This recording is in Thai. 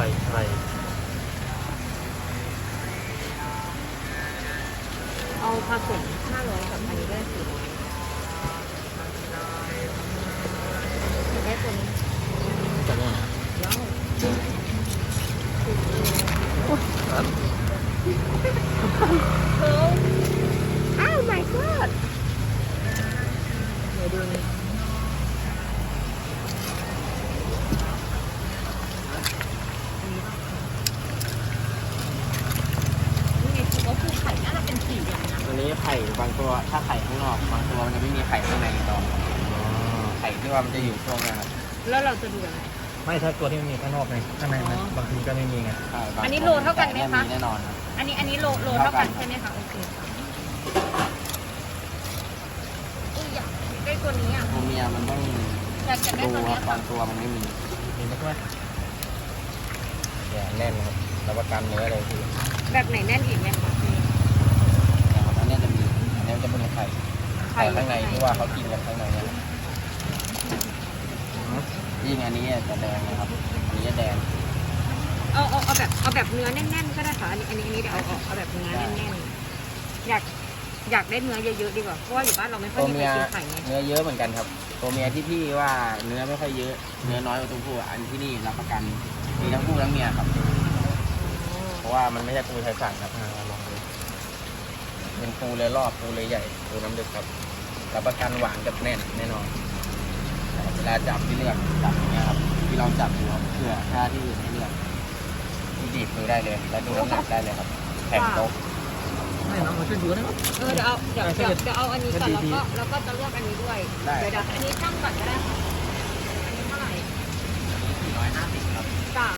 รใครเอาผสมห้าร้อยกับอันนี้ด้สิได้ตัวนี้จะได้นะอ้าว my god เดี๋ยวดูนี่ ไข่บางตัวถ้าไข่ข้างนอกบางตัวมันจะไม่มีไข่ข้างในตองไข่ที่ว่ามันจะอยู่ช่วงเนี้ยครับแล้วเราจะดูยังไง ไม่ถ้าตัวที่มันมีข้างนอกไงข้างในมันอ๋อ บางทีก็ไม่มีไงใช่บางอันนี้โลเท่ากันไหมคะ แน่นอนครับ อันนี้อันนี้โลโลเท่ากันใช่ไหมคะโอเคค่ะอุ้ยอยากได้ตัวนี้อะตัวเมียมันต้องอยากจะได้ดูตัวคเนี้รัยบค่ะบางตัวมันไม่มีมีไหมด้วยแย่แน่นครับรับประกันเนื้อเลยพี่แบบไหนแน่นอีกไหมคะ นะครับอันเนี้ยจะมีอันเนี้ยจะเป็นไข่ไข่ข้างในที่ว่าเขากินกันข้างในเนี่ยยิ่งอันนี้จะแดงนะครับอันนี้จะแดงเอาเอาเอาแบบเอาแบบเนื้อแน่นๆก็ได้ค่ะอันนี้อันนี้อันนี้เดี๋ยวเอาเอาเอาแบบเนื้อแน่นๆอยากอยากได้เนื้อเยอะๆดีกว่าเพราะว่าอยู่บ้านเราไม่ค่อยตัวมีเมีใครยกินไข่ไงเนื้อเยอะเหมือนกันครับ ตัวเมียที่พี่ว่าเนื้อไม่ค่อยเยอะ เนื้อน้อยกว่าตัวผู้อันที่นี่รับประกันมีทั้งผู้ทั้งเมียครับ เพราะว่ามันไม่ใช่ปูไทยสั่งครับอ่าลองดู เป็นปูเลยรอบปูเลยใหญ่ปูน้ำลึกครับรับประกันหวานกับแน่นแน่นอนเวลาจับที่เลือกจับอย่างเงี้ยครับที่ลองจับดูครับเพื่อถ้าที่อื่นให้เลือกที่ดีบมือได้เลย แล้วดูน้ำหนักได้เลยครับแผ่นโต๊ะไม่น้องมาช่วยดูนะครับเออเดี๋ยวเอาเดี๋ยวเดี๋ยวเดี๋ยวเอาอันนี้ก่อนแล้วดีก็แล้วก็จะเลือกอันนี้ด้วยได้เดี๋ยวเดี๋ยวอันนี้ช่างก่อนก็ได้ค่ะ